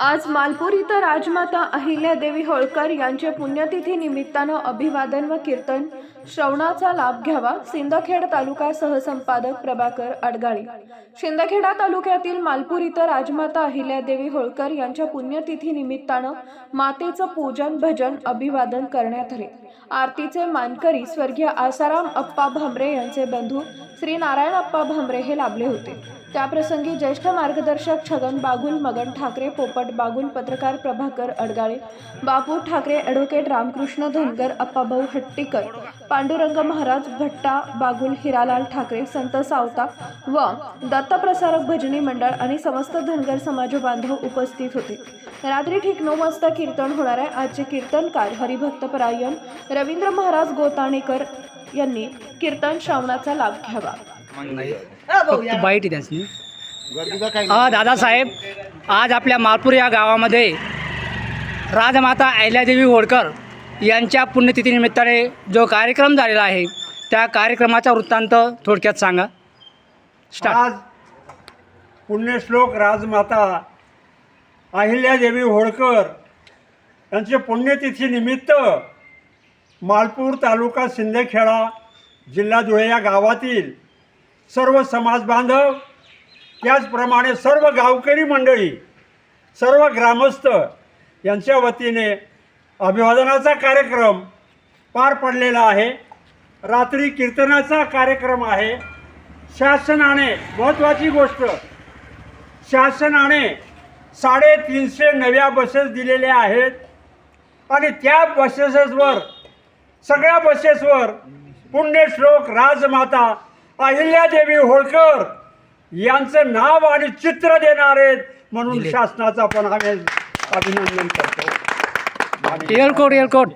आज मालपूर इथं राजमाता अहिल्यादेवी होळकर यांच्या पुण्यतिथी निमित्तानं अभिवादन व कीर्तन. श्रवणाचा लाभ घ्यावा. सिंदखेड तालुका सहसंपादक प्रभाकर अडगाळे शिंदखेडा तालुक्यातील मालपूर इथं राजमाता अहिल्यादेवी होळकर यांच्या पुण्यतिथी निमित्तानं मातेचं पूजन भजन अभिवादन करण्यात आले. आरतीचे मानकरी स्वर्गीय आसाराम अप्पा भामरे यांचे बंधू श्री नारायण अप्पा भामरे हे लाभले होते. त्याप्रसंगी ज्येष्ठ मार्गदर्शक छगन बागुल मगन ठाकरे पोपट बागुल पत्रकार प्रभाकर अडगाळे बापू ठाकरे ॲडव्होकेट रामकृष्ण धनगर अप्पाभाऊ हट्टीकर पांडुरंग महाराज भट्टा बागुल हिरालाल ठाकरे संत सावता व दत्तप्रसारक भजनी मंडळ आणि समस्त धनगर समाज बांधव उपस्थित होते. रात्री ठीक नऊ वाजता कीर्तन होणार आहे. आजचे कीर्तनकार हरिभक्त परायण रवींद्र महाराज गोताणेकर यांनी कीर्तन श्रावणाचा लाभ घ्यावा. हा दादासाहेब आज आपल्या मालपूर या गावामध्ये राजमाता अहिल्यादेवी होळकर यांच्या पुण्यतिथीनिमित्ताने जो कार्यक्रम झालेला आहे त्या कार्यक्रमाचा वृत्तांत थोडक्यात सांगा. आज पुण्यश्लोक राजमाता अहिल्यादेवी होळकर यांचे पुण्यतिथी निमित्त मालपूर तालुका सिंदखेडा जिल्हा धुळे या गावातील सर्व समाज बांधव त्याचप्रमाणे सर्व गावकरी मंडळी सर्व ग्रामस्थ यांच्या वतीने अभिवादनाचा कार्यक्रम पार पडलेला आहे. रात्री कीर्तनाचा कार्यक्रम आहे. शासनाने महत्त्वाची गोष्ट शासनाने साडेतीनशे नव्या बसेस दिलेल्या आहेत. आणि त्या बसेसवर सगळ्या बसेसवर पुण्यश्लोक राजमाता अहिल्यादेवी होळकर यांचं नाव आणि चित्र देणार आहेत म्हणून. शासनाचं आपण आम्ही अभिनंदन करतो एअरकोट एअरकोट.